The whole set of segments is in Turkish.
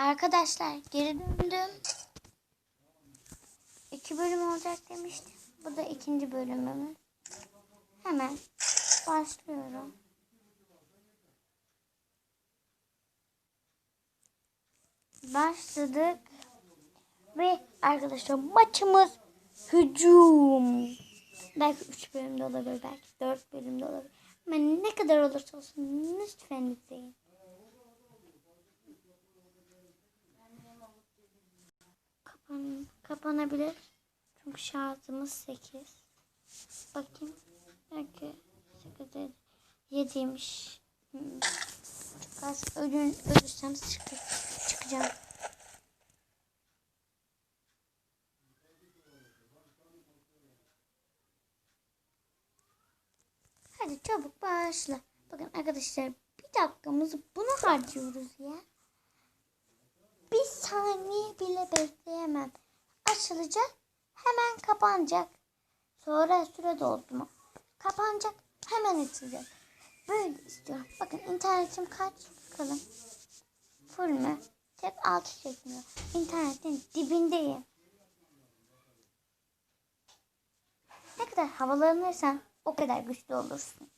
Arkadaşlar geri döndüm. İki bölüm olacak demiştim. Bu da ikinci bölümümüz. Hemen başlıyorum. Başladık. Ve arkadaşlar maçımız hücum. Belki 3 bölümde olabilir, belki 4 bölümde olabilir. Ama ne kadar olursa olsun lütfen izleyin. Kapanabilir. Çünkü şarjımız 8. Bakayım. Belki 8 7'ymiş. Hmm. Çok az ölün, ölürsem çık çıkacağım. Hadi çabuk başla. Bakın arkadaşlar bir dakikamızı buna harcıyoruz ya. Bir saniye bile bekleyemem. Açılacak hemen kapanacak. Sonra süre doldu mu? Kapanacak hemen açılacak. Böyle istiyorum. Bakın internetim kaç? Bakalım. Full mü? Tek altı çekmiyor. İnternetin dibindeyim. Ne kadar havalanırsan o kadar güçlü olursun.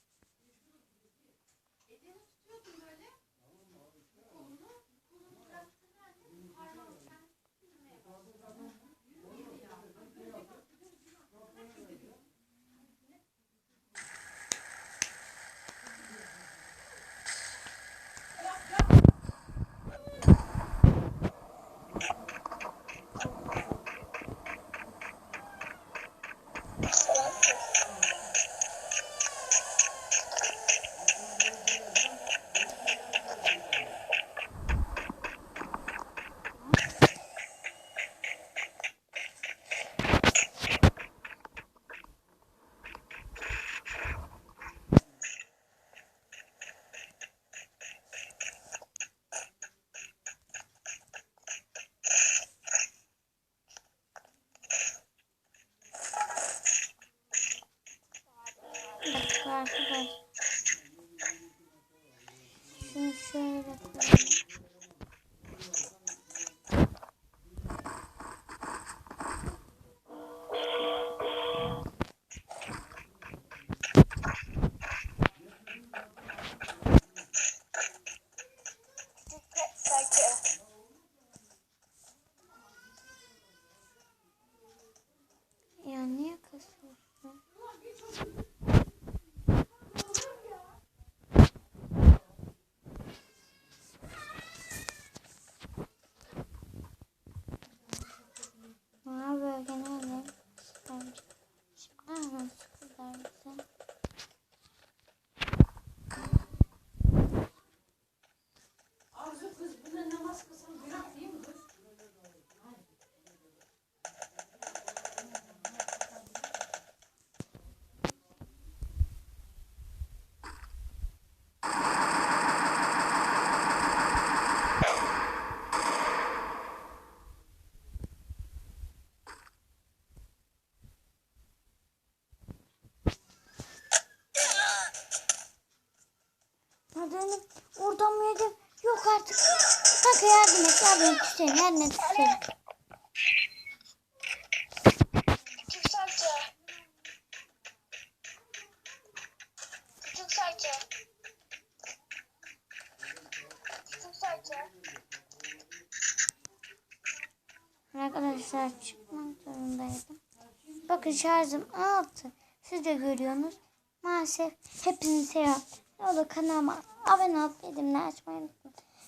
Bir dakika arkadaşlar. Şunu şöyle koyayım. Nossa, que eu sou assim. Kanka yardım et, yardım et. Hüseyin yardım et Hüseyin. Arkadaşlar çıkmak zorundaydım. Bakın şarjım 6. Siz de görüyorsunuz. Maalesef hepinizi seviyorum. Ne olur kanalıma abone olup bildirimleri açmayı unutmayın.